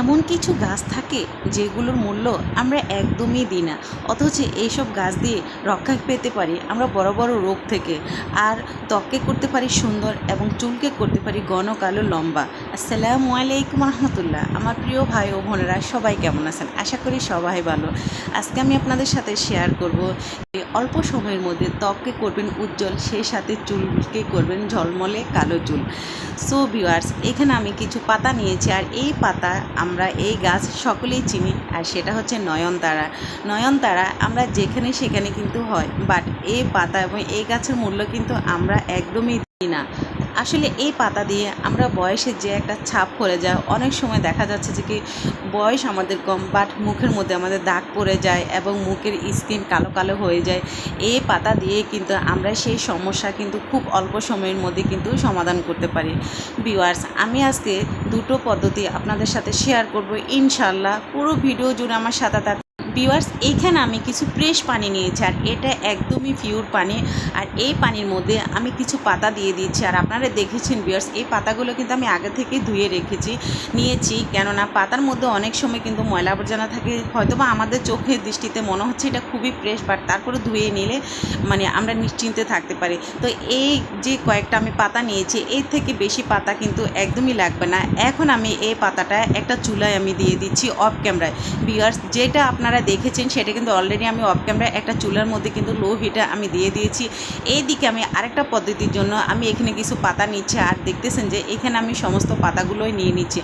এমন কিছু গাছ থাকে যেগুলোর মূল্য আমরা একদমই দিই না। অথচ এইসব গাছ দিয়ে রক্ষা পেতে পারি আমরা বড় বড় রোগ থেকে। আর ত্বককে করতে পারি সুন্দর এবং চুলকে করতে পারি ঘন কালো লম্বা। আসসালামু আলাইকুম রহমতুল্লাহ। আমার প্রিয় ভাই ও বোনেরা, সবাই কেমন আছেন? আশা করি সবাই ভালো। আজকে আমি আপনাদের সাথে শেয়ার করব অল্প সময়ের মধ্যে ত্বককে করবেন উজ্জ্বল, সেই সাথে চুলকে করবেন ঝলমলে কালো চুল। সো ভিউয়ার্স এখানে আমি কিছু পাতা নিয়েছি আর এই পাতা আমরা এই গাছ সকলেই চিনি, আর সেটা হচ্ছে নয়নতারা। নয়নতারা আমরা যেখানে সেখানে কিন্তু হয় বাট এই পাতা এবং এই গাছের মূল্য কিন্তু আমরা একদমই দিই না। আসলে এই পাতা দিয়ে আমরা বয়সের যে একটা ছাপ পড়ে যায়, অনেক সময় দেখা যাচ্ছে যে কি বয়স আমাদের কম বাট মুখের মধ্যে আমাদের দাগ পড়ে যায় এবং মুখের স্কিন কালো কালো হয়ে যায়। এই পাতা দিয়ে কিন্তু আমরা সেই সমস্যা কিন্তু খুব অল্প সময়ের মধ্যে কিন্তু সমাধান করতে পারি। ভিউয়ার্স, আমি আজকে দুটো পদ্ধতি আপনাদের সাথে শেয়ার করব। ইনশাল্লাহ পুরো ভিডিও জুড়ে আমার সাথে ভিউয়ার্স এইখানে আমি কিছু ফ্রেশ পানি নিয়েছি আর এটা একদমই পিওর পানি। আর এই পানির মধ্যে আমি কিছু পাতা দিয়ে দিচ্ছি। আর আপনারা দেখেছেন ভিউয়ার্স এই পাতাগুলো কিন্তু আমি আগে থেকে ধুয়ে রেখেছি, নিয়েছি। কেননা পাতার মধ্যে অনেক সময় কিন্তু ময়লা আবর্জনা থাকে। হয়তো বা আমাদের চোখের দৃষ্টিতে মনে হচ্ছে এটা খুবই ফ্রেশ বাট তারপরে ধুয়ে নিলে মানে আমরা নিশ্চিন্তে থাকতে পারি। তো এই যে কয়েকটা আমি পাতা নিয়েছি, এর থেকে বেশি পাতা কিন্তু একদমই লাগবে না। এখন আমি এই পাতাটা একটা চুলায় আমি দিয়ে দিচ্ছি অফ ক্যামেরায় ভিউয়ার্স যেটা আপনারা দেখেছেন, সেটা কিন্তু অলরেডি আমি অফ ক্যামেরা একটা চুলার মধ্যে কিন্তু লো হিটে আমি দিয়ে দিয়েছি। এই দিকে আমি আরেকটা পদ্ধতির জন্য আমি এখানে কিছু পাতা নিচ্ছি, আর দেখতেছেন যে এখানে আমি সমস্ত পাতাগুলোই নিয়ে নিচ্ছি।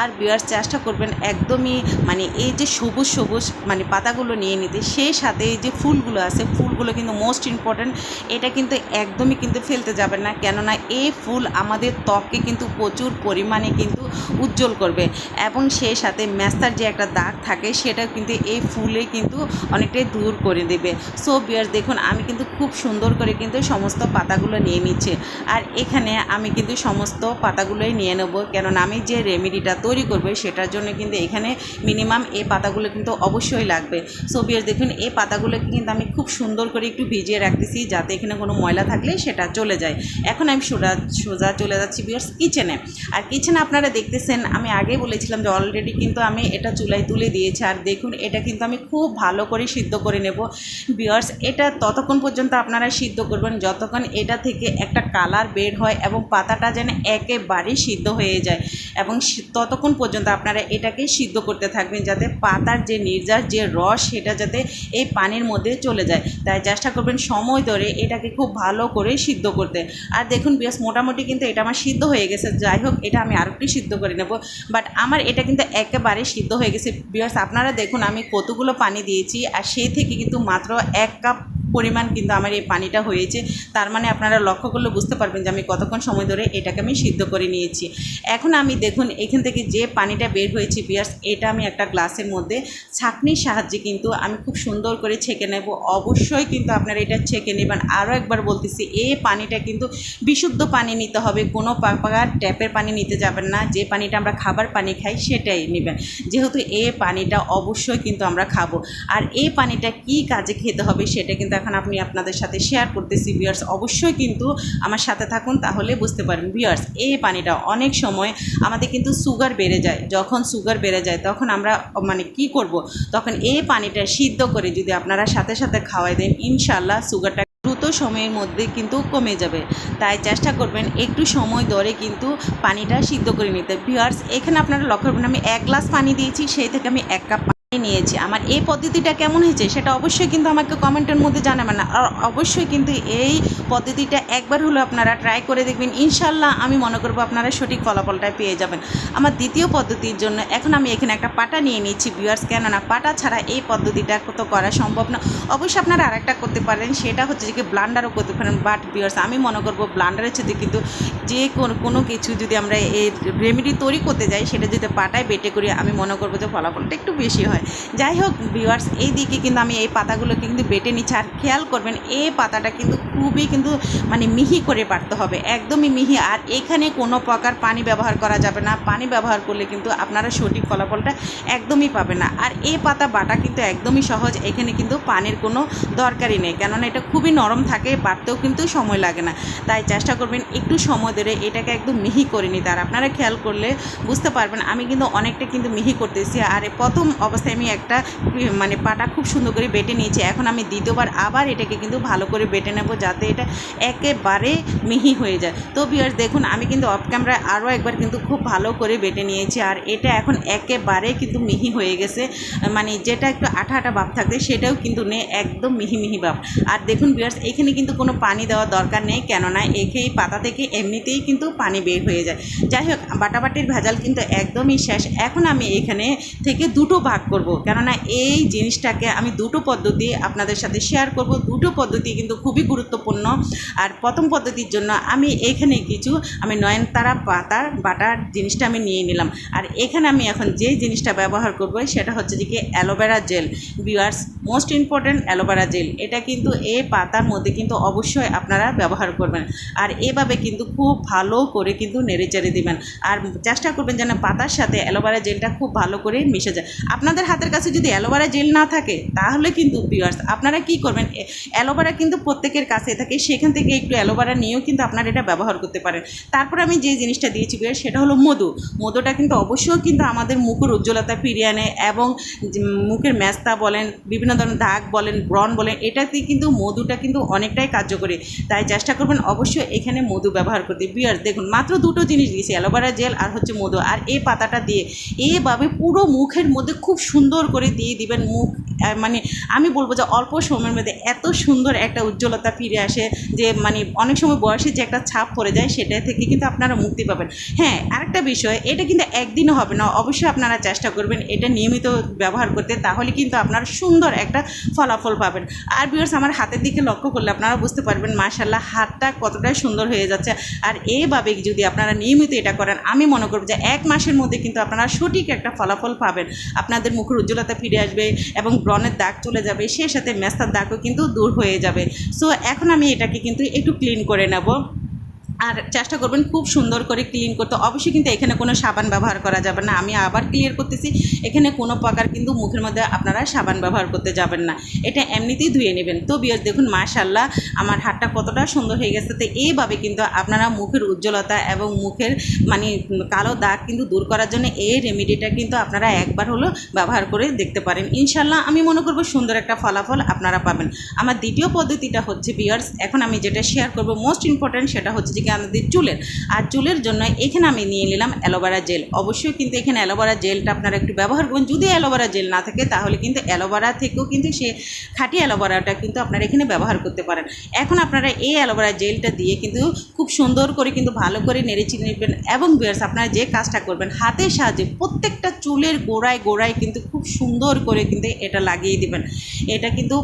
আর বিয়ার চেষ্টা করবেন একদমই মানে এই যে সবুজ সবুজ মানে পাতাগুলো নিয়ে নিতে, সেই সাথে এই যে ফুলগুলো আছে, ফুলগুলো কিন্তু মোস্ট ইম্পর্ট্যান্ট এটা কিন্তু একদমই কিন্তু ফেলতে যাবেন না। কেননা এই ফুল আমাদের ত্বককে কিন্তু প্রচুর পরিমাণে কিন্তু উজ্জ্বল করবে। এবং সেই সাথে ম্যাস্তার যে একটা দাগ থাকে সেটা কিন্তু এই ফুলে কিন্তু অনেকটাই দূর করে দেবে। সো বিয়ার্স দেখুন, আমি কিন্তু খুব সুন্দর করে কিন্তু সমস্ত পাতাগুলো নিয়ে নিচ্ছি। আর এখানে আমি কিন্তু সমস্ত পাতাগুলোই নিয়ে নেব। কেননা, আমি যে রেমেডিটা তৈরি করব, সেটার জন্য কিন্তু এখানে মিনিমাম এই পাতাগুলো কিন্তু অবশ্যই লাগবে। সো বিয়ার্স দেখুন, এই পাতাগুলোকে কিন্তু আমি খুব সুন্দর করে একটু ভিজিয়ে রাখতেছি যাতে এখানে কোনো ময়লা থাকলে সেটা চলে যায়। এখন আমি সোজা সোজা চলে যাচ্ছি বিয়ার্স কিচেনে আর কিচেনে আপনারা দেখতেছেন, আমি আগে বলেছিলাম যে অলরেডি কিন্তু আমি এটা চুলায় তুলে দিয়েছি। আর দেখুন, এটা কিন্তু আমি খুব ভালো করে সিদ্ধ করে নেব। বিয়ার্স এটা ততক্ষণ পর্যন্ত আপনারা সিদ্ধ করবেন। যতক্ষণ এটা থেকে একটা কালার বের হয় এবং পাতাটা যেন একেবারেই সিদ্ধ হয়ে যায় এবং ততক্ষণ পর্যন্ত আপনারা এটাকে সিদ্ধ করতে থাকবেন যাতে পাতার যে নির্যাস, যে রস, সেটা যাতে এই পানির মধ্যে চলে যায়। তাই চেষ্টা করবেন সময় ধরে এটাকে খুব ভালো করে সিদ্ধ করতে। আর দেখুন বিয়াস মোটামুটি কিন্তু এটা আমার সিদ্ধ হয়ে গেছে। যাই হোক, এটা আমি আরও একটু সিদ্ধ করে নেব। বাট আমার এটা কিন্তু একেবারে সিদ্ধ হয়ে গেছে। বিয়াস আপনারা দেখুন আমি কতগুলো পানি দিয়েছি আর সেই থেকে কিন্তু মাত্র এক কাপ পরিমাণ কিন্তু আমার এই পানিটা হয়েছে। তার মানে আপনারা লক্ষ্য করলে বুঝতে পারবেন যে আমি কতক্ষণ সময় ধরে এটাকে আমি সিদ্ধ করে নিয়েছি। এখন আমি দেখুন, এখান থেকে যে পানিটা বের হয়েছে বিয়ার্স, এটা আমি একটা গ্লাসের মধ্যে ছাঁকনির সাহায্যে কিন্তু আমি খুব সুন্দর করে ছেঁকে নেব। অবশ্যই কিন্তু আপনারা এটা ছেঁকে নেবেন। আরও একবার বলতেছি এই পানিটা কিন্তু বিশুদ্ধ পানি নিতে হবে। কোনো পাকার ট্যাপের পানি নিতে যাবেন না। যে পানিটা আমরা খাবার পানি খাই সেটাই নেবেন। যেহেতু এই পানিটা অবশ্যই কিন্তু আমরা খাব। আর এই পানিটা কি কাজে খেতে হবে সেটা কিন্তু এখন আমি আপনাদের সাথে শেয়ার করতেছি বিয়ার্স অবশ্যই কিন্তু আমার সাথে থাকুন তাহলে বুঝতে পারবেন। বিয়ার্স এই পানিটা অনেক সময় আমাদের কিন্তু সুগার বেড়ে যায়। যখন সুগার বেড়ে যায়, তখন আমরা মানে কি করব? তখন এই পানিটা সিদ্ধ করে যদি আপনারা সাথে সাথে খাওয়াই দেন ইনশাল্লাহ সুগারটা দ্রুত সময়ের মধ্যে কিন্তু কমে যাবে। তাই চেষ্টা করবেন একটু সময় ধরে কিন্তু পানিটা সিদ্ধ করে নিতে। ভিউয়ার্স এখানে আপনারা লক্ষ্য করবেন, আমি এক গ্লাস পানি দিয়েছি, সেই থেকে আমি এক কাপ নিয়েছি। আমার এই পদ্ধতিটা কেমন হয়েছে সেটা অবশ্যই কিন্তু আমাকে কমেন্টের মধ্যে জানাবেন না। আর অবশ্যই কিন্তু এই পদ্ধতিটা একবার হলো আপনারা ট্রাই করে দেখবেন। ইনশাল্লাহ আমি মনে করব আপনারা সঠিক ফলাফলটা পেয়ে যাবেন। আমার দ্বিতীয় পদ্ধতির জন্য এখন আমি এখানে একটা পাটা নিয়ে নিচ্ছি ভিউয়ার্স কেননা পাটা ছাড়া এই পদ্ধতিটা তো করা সম্ভব না। অবশ্যই আপনারা আরেকটা করতে পারেন। সেটা হচ্ছে যে ব্লান্ডারও করতে পারেন। বাট ভিউয়ার্স আমি মনে করব ব্লান্ডারের সাথে কিন্তু যে কোনো কোনো কিছু যদি আমরা এই রেমেডি তৈরি করতে যাই, সেটা যদি পাটায় বেটে করি, আমি মনে করব যে ফলাফলটা একটু বেশি হয়। হয়। যাই হোক ভিউয়ার্স এই দিকে কিন্তু আমি এই পাতাগুলোকে কিন্তু বেটে নিচ্ছি। আর খেয়াল করবেন, এই পাতাটা কিন্তু খুবই কিন্তু মানে মিহি করে বাটতে হবে, একদমই মিহি। আর এখানে কোনো প্রকার পানি ব্যবহার করা যাবে না। পানি ব্যবহার করলে কিন্তু আপনারা সঠিক ফলাফলটা একদমই পাবে না। আর এই পাতা বাটা কিন্তু একদমই সহজ, এখানে কিন্তু পানির কোনো দরকারই নেই। কেননা এটা খুবই নরম থাকে, বাটতেও কিন্তু সময় লাগে না। তাই চেষ্টা করবেন একটু সময় ধরে এটাকে একদম মিহি করে নিতে। আর আপনারা খেয়াল করলে বুঝতে পারবেন, আমি কিন্তু অনেকটা কিন্তু মিহি করতেছি। আর প্রথম অবস্থায় আমি একটা মানে পাটা খুব সুন্দর করে বেটে নিয়েছি। এখন আমি দ্বিতীয়বার আবার এটাকে কিন্তু ভালো করে বেটে নেব যাতে এটা একেবারে মিহি হয়ে যায়। তো বিয়ার্স দেখুন, আমি কিন্তু অফ ক্যামেরায় আরও একবার কিন্তু খুব ভালো করে বেটে নিয়েছি। আর এটা এখন একেবারে কিন্তু মিহি হয়ে গেছে। মানে যেটা একটু আঠা আঠা ভাব থাকবে, সেটাও কিন্তু নেই একদম মিহি মিহি ভাব। আর দেখুন বিয়ার্স এখানে কিন্তু কোনো পানি দেওয়ার দরকার নেই। কেননা একে পাতা থেকে এমনিতেই কিন্তু পানি বের হয়ে যায়। যাই হোক বাটাবাটির ভেজাল কিন্তু একদমই শেষ। এখন আমি এখানে থেকে দুটো ভাগ করব। কেননা এই জিনিসটাকে আমি দুটো পদ্ধতি আপনাদের সাথে শেয়ার করব। দুটো পদ্ধতি কিন্তু খুবই গুরুত্বপূর্ণ। আর প্রথম পদ্ধতির জন্য আমি এখানে কিছু, আমি নয়নতারা পাতার বাটার জিনিসটা আমি নিয়ে নিলাম। আর এখানে আমি এখন যে জিনিসটা ব্যবহার করব সেটা হচ্ছে যে কি অ্যালোভেরা জেল। বিয়ার্স most important aloe vera gel. এটা কিন্তু এই পাতার মধ্যে কিন্তু অবশ্যই আপনারা ব্যবহার করবেন। আর এভাবে কিন্তু খুব ভালো করে কিন্তু নেড়ে চেড়ে দিবেন। আর চেষ্টা করবেন যেন পাতার সাথে অ্যালোভেরা জেলটা খুব ভালো করে মিশে যায়। আপনাদের হাতের কাছে যদি অ্যালোভেরা জেল না থাকে, তাহলে কিন্তু বিয়ার্স আপনারা কি করবেন? অ্যালোভেরা কিন্তু প্রত্যেকের কাছে থাকে, সেখান থেকে একটু অ্যালোভেরা নিয়েও কিন্তু আপনারা এটা ব্যবহার করতে পারেন। তারপর আমি যে জিনিসটা দিয়েছি বিয়ার্স সেটা হলো মধু। মধুটা কিন্তু অবশ্যই কিন্তু আমাদের মুখের উজ্জ্বলতা ফিরিয়ে আনে এবং মুখের ম্যাস্তা বলেন, বিভিন্ন ধরনের দাগ বলেন, ব্রণ বলেন এটাতে কিন্তু মধুটা কিন্তু অনেকটাই কার্যকরী। তাই চেষ্টা করবেন অবশ্যই এখানে মধু ব্যবহার করতে। বিয়ার্স দেখুন, মাত্র দুটো জিনিস দিয়েছি, অ্যালোভেরা জেল আর হচ্ছে মধু। আর এই পাতাটা দিয়ে এভাবে পুরো মুখের মধ্যে খুব সুন্দর করে দিয়ে দিবেন মুখ মানে আমি বলব যে অল্প সময়ের মধ্যে এত সুন্দর একটা উজ্জ্বলতা ফিরে আসে যে মানে অনেক সময় বয়সে যে একটা ছাপ পড়ে যায় সেটা থেকে কিন্তু আপনারা মুক্তি পাবেন। হ্যাঁ আরেকটা বিষয়, এটা কিন্তু একদিনও হবে না, অবশ্যই আপনারা চেষ্টা করবেন এটা নিয়মিত ব্যবহার করতে, তাহলে কিন্তু আপনারা সুন্দর একটা ফলাফল পাবেন। আর বিয়ার্স আমার হাতের দিকে লক্ষ্য করলে আপনারা বুঝতে পারবেন মাশাল্লাহ হাতটা কতটাই সুন্দর হয়ে যাচ্ছে। আর এইভাবে যদি আপনারা নিয়মিত এটা করেন, আমি মনে করব যে এক মাসের মধ্যে কিন্তু আপনারা সঠিক একটা ফলাফল পাবেন। আপনাদের মুখের উজ্জ্বলতা ফিরে আসবে এবং ব্রণের দাগ চলে যাবে, সেই সাথে মেস্তার দাগও কিন্তু দূর হয়ে যাবে। সো এখন আমি এটাকে কিন্তু একটু ক্লিন করে নেব। আর চেষ্টা করবেন খুব সুন্দর করে ক্লিন করতে। অবশ্যই কিন্তু এখানে কোনো সাবান ব্যবহার করা যাবে না। আমি আবার ক্লিয়ার করতেছি, এখানে কোনো প্রকার কিন্তু মুখের মধ্যে আপনারা সাবান ব্যবহার করতে যাবেন না। এটা এমনিতেই ধুয়ে নেবেন। তো বিয়ার দেখুন মাশাল্লাহ আমার হাতটা কতটা সুন্দর হয়ে গেছে। তো এইভাবে কিন্তু আপনারা মুখের উজ্জ্বলতা এবং মুখের মানে কালো দাগ কিন্তু দূর করার জন্য এই রেমেডিটা কিন্তু আপনারা একবার হলো ব্যবহার করে দেখতে পারেন। ইনশাল্লাহ আমি মনে করব সুন্দর একটা ফলাফল আপনারা পাবেন। আমার দ্বিতীয় পদ্ধতিটা হচ্ছে বিয়ার্স এখন আমি যেটা শেয়ার করব মোস্ট ইম্পর্ট্যান্ট সেটা হচ্ছে যে কি আমাদের চুলের। আর চুলের জন্য এখানে আমি নিয়ে নিলাম অ্যালোভেরা জেল। অবশ্যই কিন্তু এখানে অ্যালোভেরা জেলটা আপনারা একটু ব্যবহার করবেন যদি অ্যালোভেরা জেল না থাকে, তাহলে কিন্তু অ্যালোভেরা থেকেও কিন্তু সে খাঁটি অ্যালোভেরাটা কিন্তু আপনারা এখানে ব্যবহার করতে পারেন। এখন আপনারা এই অ্যালোভেরা জেলটা দিয়ে কিন্তু খুব সুন্দর করে কিন্তু ভালো করে নেড়ে চিনে নেবেন এবং বিয়ার্স, আপনারা যে কাজটা করবেন, হাতের সাহায্যে প্রত্যেকটা চুলের গোড়ায় গোড়ায় কিন্তু খুব সুন্দর করে কিন্তু এটা লাগিয়ে দিবেন। এটা কিন্তু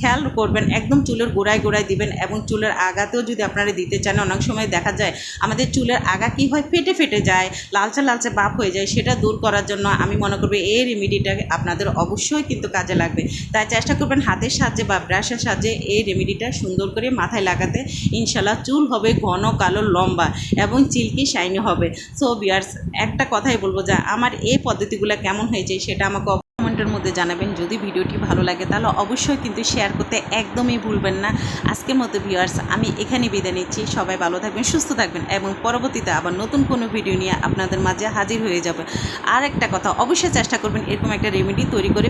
খেয়াল করবেন, একদম চুলের গোড়ায় গোড়ায় দিবেন এবং চুলের আগাতেও যদি আপনারা দিতে চান, অনেক সময় দেখা যায় আমাদের চুলের আগা কী হয় ফেটে ফেটে যায়, লালচে লালচে বাপ হয়ে যায়, সেটা দূর করার জন্য আমি মনে করব এই রেমেডিটা আপনাদের অবশ্যই কিন্তু কাজে লাগবে। তাই চেষ্টা করবেন হাতের সাহায্যে বা ব্রাশের সাহায্যে এই রেমেডিটা সুন্দর করে মাথায় লাগাতে। ইনশাল্লাহ চুল হবে ঘন, কালো, লম্বা এবং চিল্কি শাইনি হবে। সো বিয়ার্স একটা কথাই বলব যে আমার এই পদ্ধতিগুলো কেমন হয়েছে সেটা আমাকে কমেন্টের মধ্যে জানাবেন, যদি ভিডিওটি ভালো লাগে তাহলে অবশ্যই কিন্তু শেয়ার করতে একদমই ভুলবেন না। আজকের মতো ভিউয়ার্স আমি এখানে বিদায় নিচ্ছি। সবাই ভালো থাকবেন, সুস্থ থাকবেন এবং পরবর্তীতে আবার নতুন কোনো ভিডিও নিয়ে আপনাদের মাঝে হাজির হয়ে যাবে। আর একটা কথা, অবশ্যই চেষ্টা করবেন এরকম একটা রেমেডি তৈরি করে